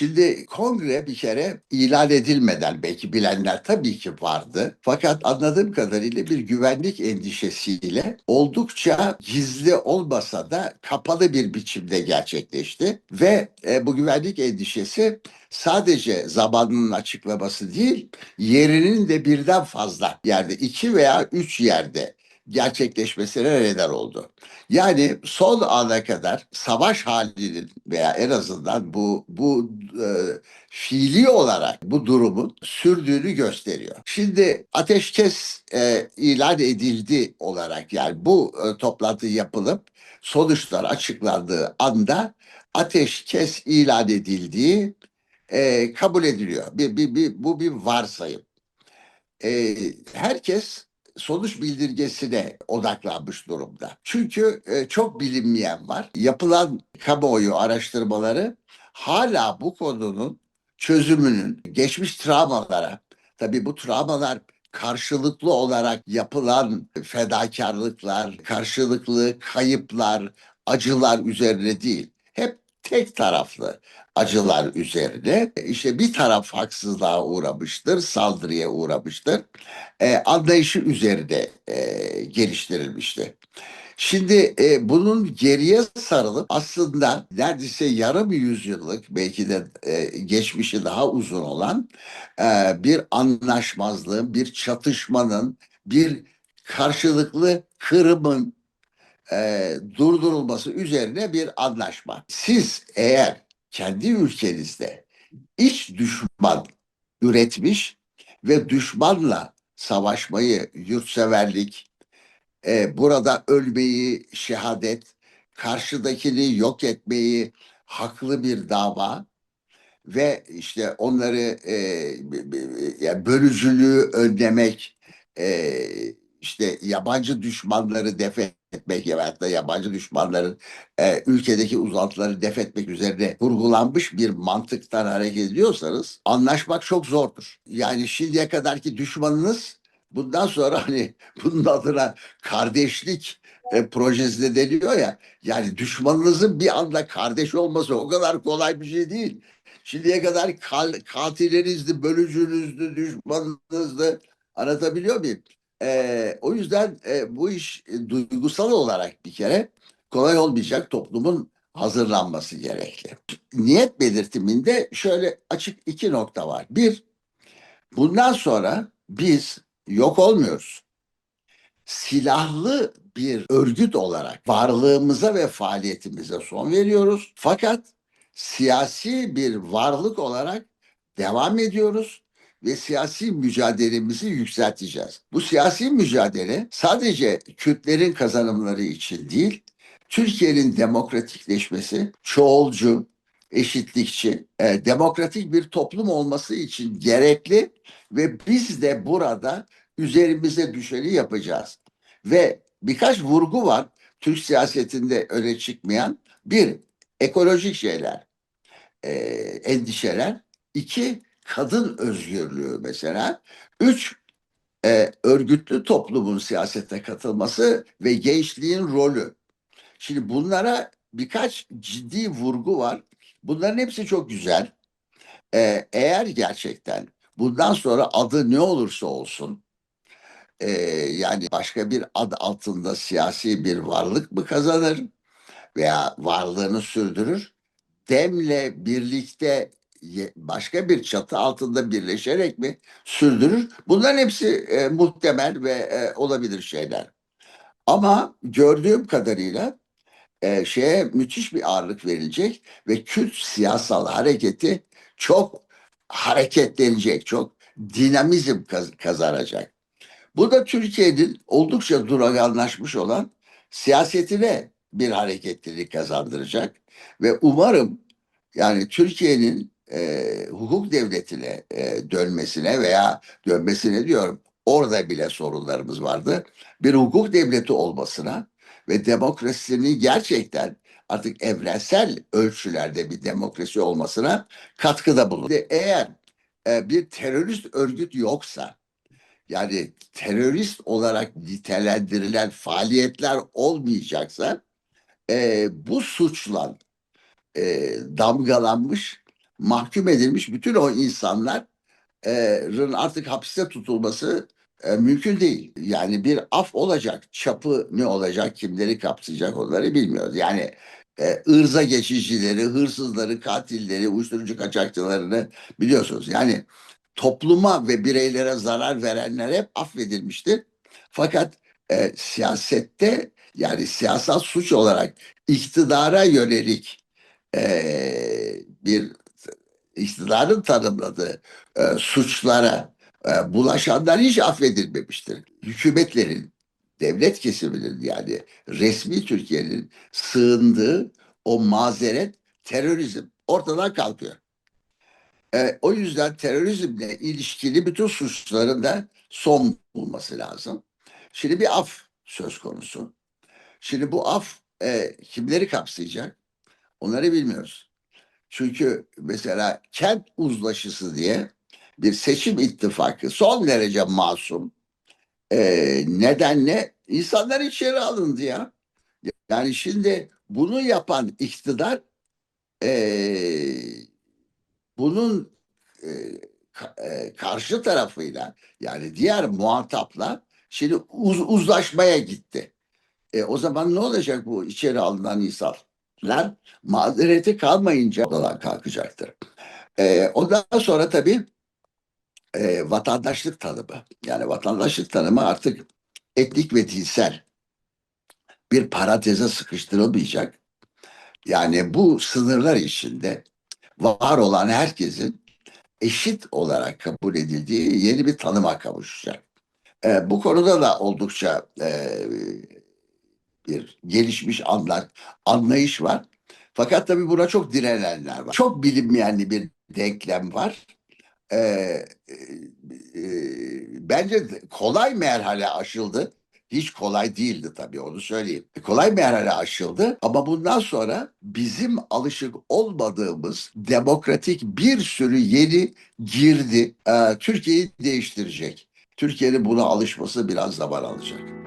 Şimdi kongre bir kere ilan edilmeden belki bilenler tabii ki vardı. Fakat anladığım kadarıyla bir güvenlik endişesiyle oldukça gizli olmasa da kapalı bir biçimde gerçekleşti. Ve e, bu güvenlik endişesi sadece zamanının açıklaması değil, yerinin de birden fazla yerde, iki veya üç yerde gerçekleşmesine neden oldu. Yani son ana kadar savaş halinin veya en azından bu bu e, fiili olarak bu durumun sürdüğünü gösteriyor. Şimdi ateşkes e, ilan edildi olarak yani bu e, toplantı yapılıp sonuçlar açıklandığı anda ateşkes ilan edildiği e, kabul ediliyor. Bir, bir, bir, bu bir varsayım. E, herkes sonuç bildirgesine odaklanmış durumda. Çünkü e, çok bilinmeyen var. Yapılan kamuoyu araştırmaları hala bu konunun çözümünün geçmiş travmalara, tabii bu travmalar karşılıklı olarak yapılan fedakarlıklar, karşılıklı kayıplar, acılar üzerine değil. Hep tek taraflı acılar üzerine işte bir taraf haksızlığa uğramıştır, saldırıya uğramıştır. E, anlayışı üzerine e, geliştirilmişti. Şimdi e, bunun geriye sarılıp aslında neredeyse yarım yüzyıllık belki de e, geçmişi daha uzun olan e, bir anlaşmazlığın, bir çatışmanın, bir karşılıklı kırımın e, durdurulması üzerine bir anlaşma. Siz eğer kendi ülkenizde iç düşman üretmiş ve düşmanla savaşmayı, yurtseverlik, e, burada ölmeyi, şehadet, karşıdakini yok etmeyi haklı bir dava ve işte onları e, bölücülüğü önlemek, e, işte yabancı düşmanları def etmek ya da yabancı düşmanların e, ülkedeki uzantıları def etmek üzerine vurgulanmış bir mantıktan hareket ediyorsanız anlaşmak çok zordur. Yani şimdiye kadarki düşmanınız bundan sonra hani bunun adına kardeşlik e, projesi de deniyor ya yani düşmanınızın bir anda kardeş olması o kadar kolay bir şey değil. Şimdiye kadar katillerinizdi, bölücünüzdü, düşmanınızdı. Anlatabiliyor muyum? E, o yüzden e, bu iş e, duygusal olarak bir kere kolay olmayacak toplumun hazırlanması gerekli. Niyet belirtiminde şöyle açık iki nokta var. Bir, bundan sonra biz yok olmuyoruz. Silahlı bir örgüt olarak varlığımıza ve faaliyetimize son veriyoruz. Fakat siyasi bir varlık olarak devam ediyoruz ve siyasi mücadelemizi yükselteceğiz. Bu siyasi mücadele sadece Kürtlerin kazanımları için değil, Türkiye'nin demokratikleşmesi, çoğulcu, eşitlikçi, e, demokratik bir toplum olması için gerekli ve biz de burada üzerimize düşeni yapacağız. Ve birkaç vurgu var Türk siyasetinde öne çıkmayan. Bir, ekolojik şeyler, e, endişeler. İki, kadın özgürlüğü mesela. Üç, e, örgütlü toplumun siyasete katılması ve gençliğin rolü. Şimdi bunlara birkaç ciddi vurgu var. Bunların hepsi çok güzel. E, eğer gerçekten bundan sonra adı ne olursa olsun e, yani başka bir ad altında siyasi bir varlık mı kazanır veya varlığını sürdürür? Demle birlikte başka bir çatı altında birleşerek mi sürdürür? Bunların hepsi e, muhtemel ve e, olabilir şeyler. Ama gördüğüm kadarıyla e, şeye müthiş bir ağırlık verilecek ve Kürt siyasal hareketi çok hareketlenecek, çok dinamizm kaz kazanacak. Bu da Türkiye'nin oldukça duraganlaşmış olan siyasetine bir hareketlilik kazandıracak ve umarım yani Türkiye'nin e, hukuk devletine e, dönmesine veya dönmesine diyorum orada bile sorunlarımız vardı. Bir hukuk devleti olmasına ve demokrasinin gerçekten artık evrensel ölçülerde bir demokrasi olmasına katkıda bulunur. Eğer e, bir terörist örgüt yoksa yani terörist olarak nitelendirilen faaliyetler olmayacaksa e, bu suçla e, damgalanmış mahkum edilmiş bütün o insanların artık hapiste tutulması e, mümkün değil. Yani bir af olacak, çapı ne olacak, kimleri kapsayacak onları bilmiyoruz. Yani e, ırza geçicileri, hırsızları, katilleri, uyuşturucu kaçakçılarını biliyorsunuz. Yani topluma ve bireylere zarar verenler hep affedilmiştir. Fakat e, siyasette yani siyasal suç olarak iktidara yönelik e, bir iktidarın tanımladığı e, suçlara e, bulaşanlar hiç affedilmemiştir. Hükümetlerin, devlet kesiminin yani resmi Türkiye'nin sığındığı o mazeret terörizm ortadan kalkıyor. E, o yüzden terörizmle ilişkili bütün suçların da son bulması lazım. Şimdi bir af söz konusu. Şimdi bu af e, kimleri kapsayacak? Onları bilmiyoruz. Çünkü mesela kent uzlaşısı diye bir seçim ittifakı son derece masum e, nedenle insanlar içeri alındı ya. Yani şimdi bunu yapan iktidar e, bunun e, ka- karşı tarafıyla yani diğer muhatapla şimdi uz- uzlaşmaya gitti. E, o zaman ne olacak bu içeri alınan insanlar? Mazereti kalmayınca oradan kalkacaktır. E, ondan sonra tabii e, vatandaşlık tanımı. Yani vatandaşlık tanımı artık etnik ve dinsel bir paranteze sıkıştırılmayacak. Yani bu sınırlar içinde var olan herkesin eşit olarak kabul edildiği yeni bir tanıma kavuşacak. E, bu konuda da oldukça e, bir gelişmiş anlar, anlayış var. Fakat tabii buna çok direnenler var. Çok bilinmeyenli bir denklem var. Ee, e, e, bence kolay merhale aşıldı. Hiç kolay değildi tabii onu söyleyeyim. Kolay merhale aşıldı ama bundan sonra bizim alışık olmadığımız demokratik bir sürü yeni girdi. Ee, Türkiye'yi değiştirecek. Türkiye'nin buna alışması biraz zaman alacak.